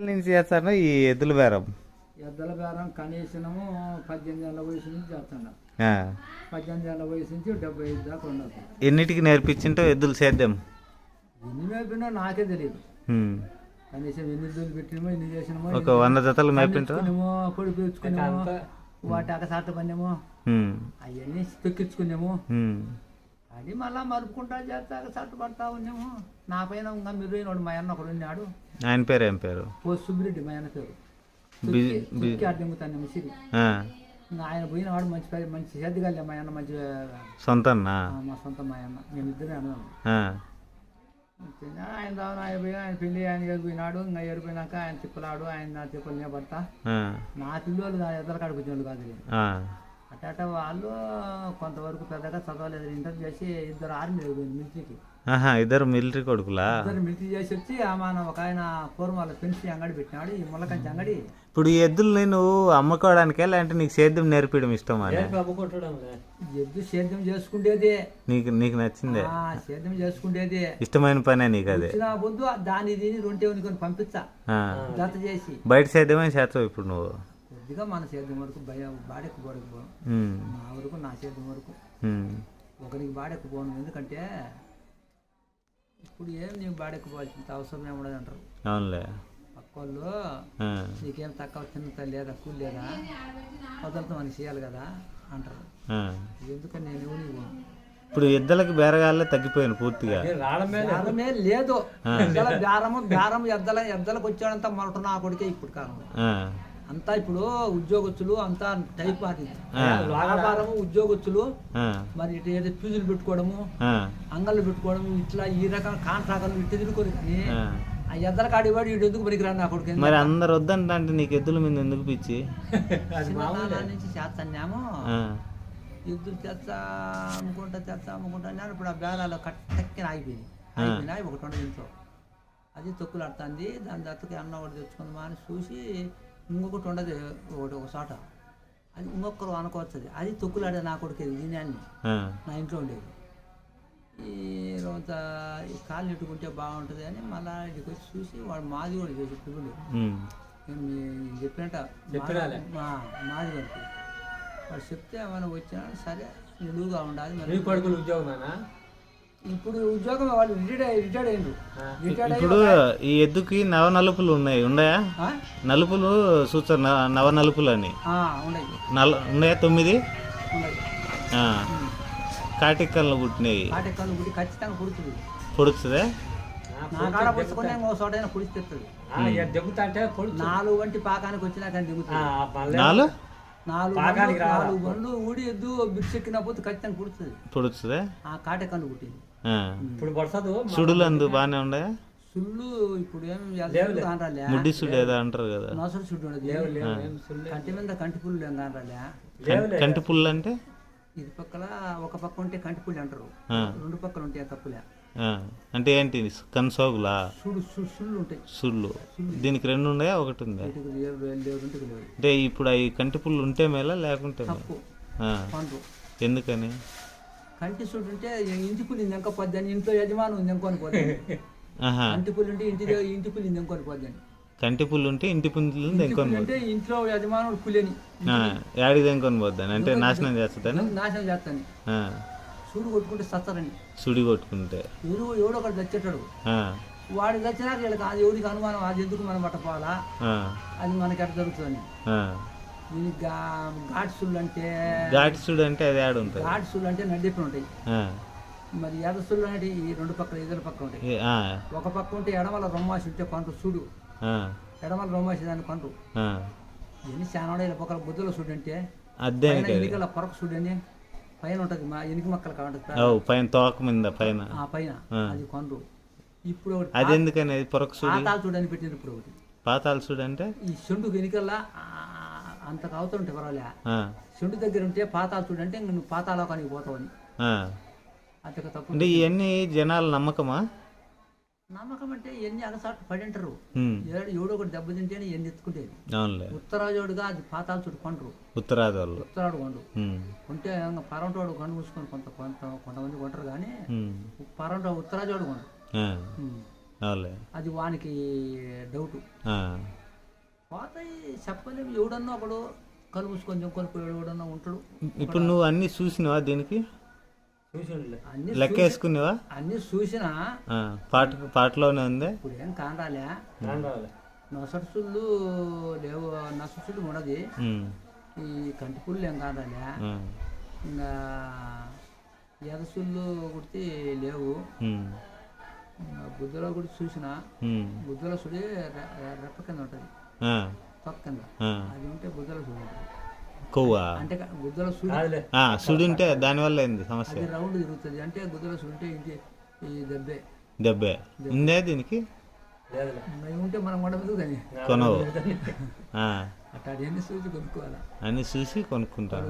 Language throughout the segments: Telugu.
నుంచి చేస్తాను? ఈ ఎద్దుల బేరం. ఎద్దల బేరం కనీసము పద్దెనిమిది ఏళ్ళ వయసు నుంచి చేస్తాను. ఆ. పద్దెనిమిది ఏళ్ళ వయసు నుంచి డెబ్బై ఐదు దాకా ఉండదు ఎన్నిటికి నేర్పించింటో ఎద్దులు సేద్యం? ఎన్ని మేపినో నాకే తెలియదు. కనీసం ఎన్ని రోజులు పెట్టినామో ఎన్ని చేసినామో ఒక వంద జతలు మేపింటో పండించుకున్నామో పొడి పీల్చుకున్నామో వాటి అకసాట పన్నామో. అవన్నీ తొక్కించుకున్నాము ఉమ్. అది మళ్ళా మరుపుకుంటా చేస్తా సట్టు పడతా ఉన్నాము. నా పైన ఇంకా మీరు వాడు మా అన్న ఒకడు ఉన్నాడు. ఆయన పేరు ఏం పేరు? ఓ సుబ్బిరెడ్డి మా అన్న పేరు. అడ్డంగుతాను సిరి ఆయన పోయిన వాడు మంచి పేరు మంచి చేద్దగలే మా అన్న మంచి ఆ, మా సొంత మా అన్న. మేమిద్దరే అన్నాం ఆ. ఆయన రావు ఆయన పోయి ఆయన పెళ్ళి ఆయన ఎరిపోయినాడు ఇంకా ఎరిపోయినాక ఆయన తిప్పలాడు ఆయన నా తిప్పలు నేను పడతా. ఆ. నా పిల్లలు నా ఎద్దల కాడికి వచ్చిన కాదు. అట్ట వాళ్ళు కొంతవరకు పెద్దగా చదవలేదు. ఇంటర్ చేసి ఇద్దరు ఆర్మీ మిలిటరీకి. ఆహా ఇద్దరు మిలిటరీ కొడుకులా? ఇద్దరు మిలిటరీ చేసి వచ్చి ఆ మన ఒక ఆయన పూర్వాల పెన్సి అంగడి పెట్టినాడు. ఈ ముళ్ళకంచి అంగడి. ఇప్పుడు ఈ ఎద్దుల్ని నువ్వు అమ్ముకోవడానికే లేదంటే నీకు సేద్యం నేర్పించడం ఇష్టమా? అని? ఎద్దు సేద్యం చేసుకుండేదే. నీకు నీకు నచ్చిందే? ఆ సేద్యం చేసుకుండేదే. ఇష్టమైన పనే నీకు అదే. పొద్దు దాని దీని రొంటే ఉనికొని పంపించా. ఆ. జత చేసి. బయట సేద్యమే చేస్తావు ఇప్పుడు నువ్వు. కొద్దిగా మన సేద్యం వరకు భయ బాడెక్కు పోవడానికి పోను ఉమ్. నా వరకు నా సేద్యం వరకు. ఒకరికి బాడెక్కు పోను ఎందుకంటే ఇప్పుడు ఏం నీకు బాడెక్కుపోవాల్సిన అవసరం ఏముండదు అంటారు అవునులే పక్క వాళ్ళు ఆ. నీకేం తక్కువ చిన్న లేదా కూలి లేదా వదలతో మనకి చేయాలి కదా అంటారు. ఎందుకని నేను పోను ఇప్పుడు ఎద్దలకి బేరగాళ్ళే తగ్గిపోయాను పూర్తిగా బేరమే లేదు బేరము బేరం ఎద్దల ఎద్దలకు వచ్చాడంతా మొలట నా కొడుకే ఇప్పుడు కాలం ఆ. అంతా ఇప్పుడు ఉద్యోగస్తులు అంతా టైప్ అది. వ్యాపారము ఉద్యోగస్తులు. మరి ఇటు ఏదో ఫీజులు పెట్టుకోవడము. అంగళ్ళు పెట్టుకోవడం ఇట్లా ఈ రకం కాంట్రాక్టర్లు ఇటు తిరుగుకోరు కానీ ఆ. ఎద్దల కాడివాడు వీడు ఎందుకు పనికిరాడు నా కొడుకు మరి అందరు వద్దంటే అంటే నీకు ఎద్దుల మీద ఎందుకు పిచ్చి? నుంచి చేస్తాన్నాము ఆ. ఎద్దులు తెచ్చా అమ్ముకుంటా తెచ్చా అమ్ముకుంటా అన్నాను ఇప్పుడు ఆ బేరాలు కట్టెక్కిన ఆగిపోయింది ఆగిపోయినాయి ఒకటి ఉండదు ఇంట్లో. అది తొక్కులు ఆడుతుంది దాని దత్తకి అన్న ఒకటి తెచ్చుకుందామా అని చూసి ఇంకొకటి ఉండదు ఒకటి ఒక చోట. అది ఇంకొకరు అనుకోవచ్చు అది అది తొక్కులు ఆడే నా కొడుకు దీని అన్ని. ఆ. నా ఇంట్లో ఉండేది. ఈ రోజు ఈ కాలు నెట్టుకుంటే బాగుంటుంది అని మళ్ళా ఇక్కడికి వచ్చి చూసి వాడు మాది కూడా చేసి ఇప్పుడు చెప్పినట్ట మాది వరకు వాడు చెప్తే ఏమైనా వచ్చినా సరే నిలువుగా ఉండాలి. మరి కొడుకులు ఉద్యోగమేనా? ఇప్పుడు ఉద్యోగం వాళ్ళు రిటైర్డ్ రిటైర్డ్ అయ్యిండు రిటైర్డ్ అయ్యి ఇప్పుడు ఈ ఎద్దుకి నవ నలుపులు ఉన్నాయి. ఉన్నాయా? నలుపులు చూస్తారు న- నవ నలుపులు అని ఆ, ఉన్నాయి. నల్ ఉన్నాయా? తొమ్మిది. కాటికల్లో పుట్టినాయి కాటెక్కలు గుడి ఖచ్చితంగా పుడుతుంది నాలుగు వంటి పాకానికి వచ్చినా కానీ దిగుతుంది. నాలుగు నాలుగు బండ్లు- నాలుగు బండ్లు ఊడి ఎద్దు బిడ్చెక్కిన పోతే ఖచ్చితంగా పుడుతుంది. పొడుస్తుందే? ఆ కాటెక్కలు పుట్టింది. ఇప్పుడు పడుతుంది సుడులు అందు బాగానే ఉన్నాయా సుళ్ళు ఇప్పుడు ఏం కానరాలే ముడ్డి సుడు ఏదో అంటారు కదా. ఉండదు. కంటి మీద కంటి పుల్లు ఏం కానరాలే కం- కంటి పుల్లు అంటే? ఇది పక్కల ఒక పక్క ఉంటే కంటి పుల్లి అంటారు. రెండు పక్కలు ఉంటాయి తప్పులే. అంటే ఏంటి కన్సోగులా సుడు సుళ్ళు ఉంటాయి. సుళ్ళు. దీనికి రెండు ఉన్నాయా? ఒకటి ఉందా? అంటే ఇప్పుడు అవి కంటి పుల్లు ఉంటే మేలా లేకుంటే ఎందుకని? కంటి సుడు ఉంటే ఇంటి పుల్లి ఇంకొక అని ఇంట్లో యజమాని ఉంది ఇంకొని ఆహా. కంటి పుల్లి ఉంటే ఇంటి ఇంటి పుల్లి ఇంకొని పోద్దని కంటి పుల్లు ఉంటే ఇంటి దెంకొని పుల్లి అంటే ఇంట్లో యజమానుడు పులిని యాడికి దెంకొని పోద్దాని అంటే నాశనం చేస్తుందని నాశనం చేస్తాను. సూడు కొట్టుకుంటే సత్తారని. సుడి కొట్టుకుంటే. ఎవరు ఎవడో ఒకటి తెచ్చేటాడు. వాడి తెచ్చినాక వీళ్ళకి అది ఎవరికి అనుమానం అది ఎందుకు మనం పట్టపోవాలా. అది మనకి ఎట్లా జరుగుతుంది ఆ. దీనికి గా ఘాట్ సుళ్ళు అంటే ఘాటి సుడి అంటే అది యాడ్ ఉంటుంది. ఘాట్ సుళ్ళు అంటే నడిపి ఉంటాయి. మరి సుళ్ళు అంటే ఈ రెండు పక్కల ఇద్దరు పక్కల ఉంటాయి. ఒక పక్క ఉంటే ఎడమల రొమ్మాసి ఉంటే కొంటు చూడు. ఎడమల రొమ్మాసి దాన్ని కొంటు ఆ. ఎన్ని చాలా ఇలా పక్కల బుద్ధుల సుడు అంటే ఎన్నికల పొరకు సుడు అని పైన ఉంటుంది మా ఎనికి మొక్కలు కావాలి పైన. తోక మీద పైన. ఆ పైన. అది కొండ్రు. ఇప్పుడు అది ఎందుకని? పొరక సుడి? పాతాలు చూడని పెట్టింది ఇప్పుడు ఒకటి. పాతాల సుడి అంటే? ఈ చెండుకు ఎనికల్లా అంత అవుతుంటే పర్వాలే. చెండు దగ్గర ఉంటే పాతాలు చూడంటే ఇంక నువ్వు పాతాలోకానికి పోతావని. అంతకు తప్పు అంటే ఇవన్నీ జనాల నమ్మకమా? నమ్మకం అంటే ఎన్ని అగసాట్లు పడి ఉంటారు. ఏడు ఒకటి దెబ్బతింటేనే ఎన్ని ఎత్తుకుంటేది. ఉత్తరాజోడుగా అది పాతాలు చూడు కొండరు. ఉత్తరాది ఉత్తరాడు కొండు. కొంటే పరంటోడు కొండ మూసుకొని కొంత కొంత కొంతమంది కొంటారు కానీ. పరంటో ఉత్తరాజోడు కొండు. అది వానికి డౌట్. పోతాయి చెప్పలేము. ఎవడన్నా ఒకడు కలుపుకొని కొనుక్కోడు ఎవడన్నా ఉంటాడు. ఇప్పుడు నువ్వు అన్ని చూసినావా దీనికి? లెక్క వేసుకున్నావా అన్ని చూసినా ఆ, పాట పాటలోనే ఉంది. ఇప్పుడు ఏం కానరాలే నొసడుసుళ్ళు లేవు నొసడుసుళ్ళు ఉండదు. ఈ కంటి పుల్లు ఏం కానరాలే ఇంకా ఎదసుళ్ళు కుడితే లేవు. గుద్దలో కూడా చూసిన గుద్దలో సుడి రెప్ప కింద ఉంటుంది. అది ఉంటే కొవ్వా? అంటే క- గుద్దలో సుడి. కాదులే. ఆ, సుడుంటే దానివల్ల ఏంది సమస్య? అది రౌండ్ తిరుగుతుంది. అంటే గుద్దలో సుడి ఉంటే ఇంటి ఈ దెబ్బే. దెబ్బే. ఉందే దీనికి? ఉంటే మనం కొనవు. కొనుక్కోవాలా. అన్ని చూసి కొనుక్కుంటాను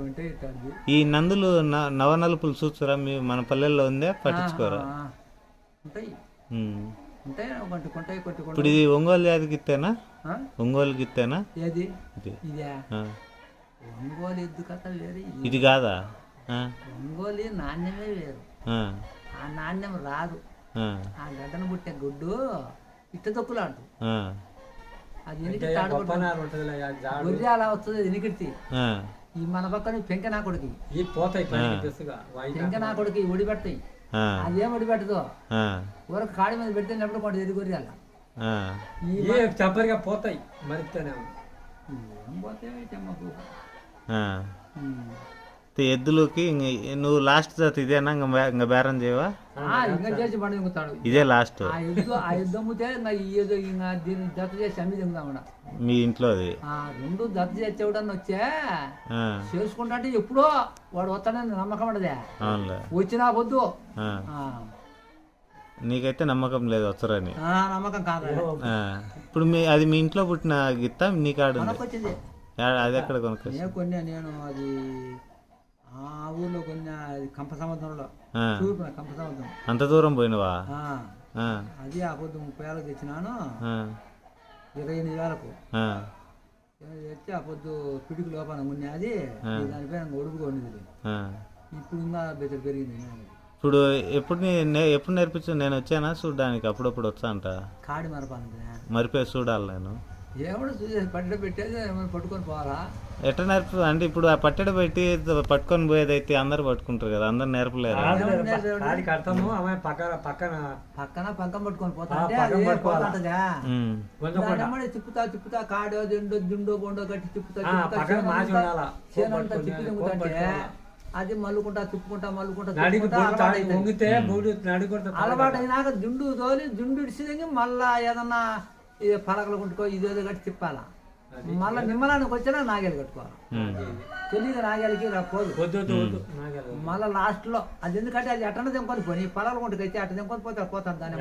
ఉంటే ఇట్లాంటిది ఈ నందులు న- నవనలుపులు చూస్తురా? మీ మన పల్లెల్లో ఉందే? పట్టించుకోరా? ఉంటాయి. ఉంటాయి ఇప్పుడు ఇది ఒంగోలు జాతి గిత్తేనా? ఒంగోలు గిత్తేనా? ఏది? ఇది. ఒంగోలు ఎద్దు కథ వేరు ఇది కాదా? ఒంగోలు నాణ్యమే వేరు. ఆ, ఆ నాణ్యం రాదు. ఆ, ఆ గడ్డను పుట్టే గుడ్డు ఇట్ట తొక్కులాంటు ఆ, అది ఎనికి గొర్రె అలా వస్తుంది అది ఎనికిడితే. ఈ మన పక్కన పెంక నా కొడుకు. పైకి నా కొడుకు ఒడి పెడతాయి. ఆ, అదేం ఒడి పెట్టదు ఆ, ఊరకు కాడి మీద పెడితే నెప్పుడు కొంత ఎది గొర్రె అలా ఆ. ఈ ఏ చెప్పరిగా పోతాయి మరిస్తేనే ఏం పోతే మాకు ఆ. ఉమ్. తే ఎద్దులకి ఇంక నువ్వు లాస్ట్ జాతి ఇదేనా ఇంకా బేరం చేయవా? ఇదే లాస్ట్ మీ ఇంట్లో అది ఆ రెండు జత చేసి ఎవడన్నా వచ్చే ఆ, చేసుకుంటా అంటే ఎప్పుడో వాడు వస్తాడని నమ్మకం ఉండదే వచ్చినా వద్దు. నీకైతే నమ్మకం లేదు వచ్చరని. నమ్మకం కాదు. ఇప్పుడు మీ అది మీ ఇంట్లో పుట్టిన గిత్త నీ కాడు ఉంది మనకొచ్చింది యా- అది ఎక్కడ కొన్నా నేను అది ఆ ఊర్లో కొన్నా అది కంప సముద్రంలో కంప సముద్రం అంత దూరం పోయినవా? అది ఆ పొద్దు ముప్పై వేలకు తెచ్చినాను. ఇరవై ఎనిమిది వేలకు. తెచ్చి ఆ పొద్దు పిడుగు లోపల ఉన్నది దానిపైన ఒడుపుగా ఉండేది. ఇప్పుడు ఇంకా బెటర్ పెరిగింది. ఇప్పుడు ఎప్పుడు ఎప్పుడు నేర్పించు నేను వచ్చానా చూడడానికి? అప్పుడప్పుడు వచ్చా అంట? కాడి మరపాలంటే మరిపోయి చూడాలి నేను. చూసేది పడ్డ పెట్టేది పట్టుకొని పోవాలా? ఎట్లా నేర్పు అంటే ఇప్పుడు ఆ పట్టెడ పెట్టి పట్టుకొని పోయేది అయితే అందరు పట్టుకుంటారు కదా అందరు నేర్పలేరు? అది కడతాము ఆమె పక్కన పక్కన. పక్కన పంకం పట్టుకొని పోతా. ఆ, అంటే పక్కన కూడా దాన్నమ్మడి తిప్పుతా తిప్పుతా కాడో దిండో దిండో బొండో కట్టి తిప్పుతా ఆ, తిప్పుతా పట్టుకొని. అది మల్లుకుంటా తిప్పుకుంటా మల్లుకుంటా అలవాటు అయినాక దిండు తోలి దిండు ఇడిసి మళ్ళా ఏదన్నా ఈ పలకలు కొట్టుకో ఇదేదో కట్టి తిప్పాలా? మళ్ళా నిమ్మలానికి వచ్చినా నాగేలు కట్టుకోవాలి. తెలియదు నాగేలకి పోదు. నాగేలు. మళ్ళా లాస్ట్లో అది ఎందుకంటే అది అట్టన తెంకొని పోయి పలకలు కొట్టుకైతే అట్ట తెంకొని పోతే పోతాను దాని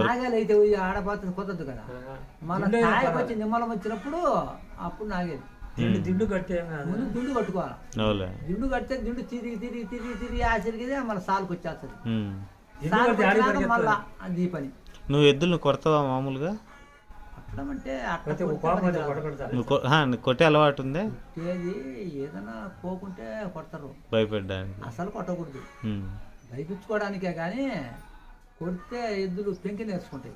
నాగేలు అయితే ఆడపోతుంది కుదరదు కదా. ఆ, మన దిండే స్థాయికి వచ్చి నిమ్మలం వచ్చినప్పుడు అప్పుడు నాగేది దిండు దిండు కట్టే. ముందు దిండు కట్టుకోవాలి. అవులే. దిండు కడితే దిండు తిరిగి తిరిగి తిరిగి తిరిగి ఆచరిగితే మళ్ళీ సాలుకు వచ్చేస్తుంది. మళ్ళా అది పని. నువ్వు ఎద్దులు కొడతావా మామూలుగా? అంటే కొట్టే అలవాటు ఉందే? కొట్టేది ఏదైనా పోకుంటే కొడతారు. భయపెట్టడానికి అసలు కొట్టకూడదు. భయపించుకోవడానికే కానీ కొడితే ఎద్దులు పెంకి నేర్చుకుంటాయి.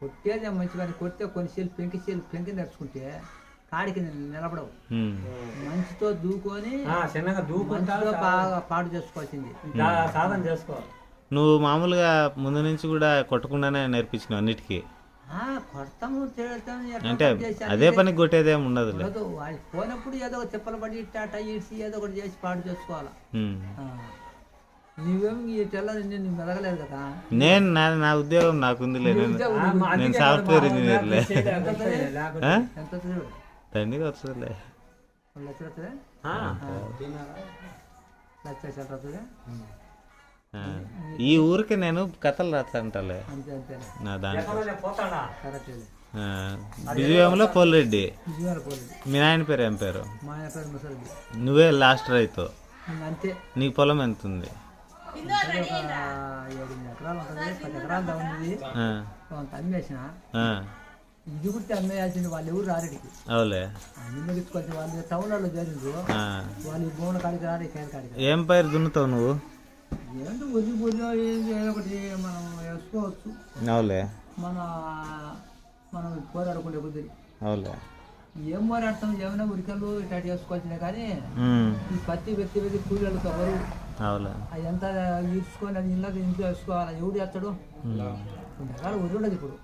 కొట్టేదే మంచి కానీ కొడితే కొన్ని సేలు పెంకి సేలు పెంకి నేర్చుకుంటే కాడికి నిలబడవు. మంచితో దూకొని ఆ, చిన్నగా బాగా పాడు చేసుకోవాల్సింది. సాధన చేసుకో నువ్వు మామూలుగా ముందు నుంచి కూడా కొట్టకుండానే నేర్పించినావు అన్నిటికీ? అంటే అదే పని కొట్టేదేం ఉండదులే. ఉండదు. వాడి పోయినప్పుడు ఏదో ఒక తిప్పలు పడి ఇట్టాట ఏదో ఒకటి చేసి పాడు చేసుకోవాలా. ఉమ్. ఆ. నువ్వేం ఈ తెల్ల నేను మెదగలేదు కదా? నేను నా నా ఉద్యోగం నాకుందిలే. నేను ఆ, మా నేను సాఫ్ట్వేర్ ఇంజనీర్లే వస్తుంది దండిగా వస్తుందిలే? లక్ష. ఈ ఊరికి నేను కథలు రాస్తాంటలే. నా దాంట్లో. బిజువేములో పోల్రెడ్డి. మీ నాయన పేరు ఏం పేరు? నువ్వే లాస్ట్ రైతు. అంతే. నీ పొలం ఎంత ఉంది. ఇది కుట్టి అమ్మేయాల్సింది వాళ్ళు ఎవరు రారెడికి అవులే అన్ని వాళ్ళు టౌన్లలో. వాళ్ళు కాడికి రాడు కాడికి ఏం పైరు దున్నుతావు నువ్వు? ఏంటో ఏదో ఒకటి మనం వేసుకోవచ్చు. అవులే మన మనం పోరాడుకుంటే బుద్ధి అవులే ఏం పోరాడతాం ఏమైనా ఉరికలు ఇట్లా చేసుకోవచ్చులే కానీ ఈ పత్తి వ్యక్తి వ్యక్తి అవులే అది ఇళ్ళకి ఇంట్లో వేసుకోవాలి. ఎవడు చేస్తాడు? రకాల ఉరి ఉండదు ఇప్పుడు.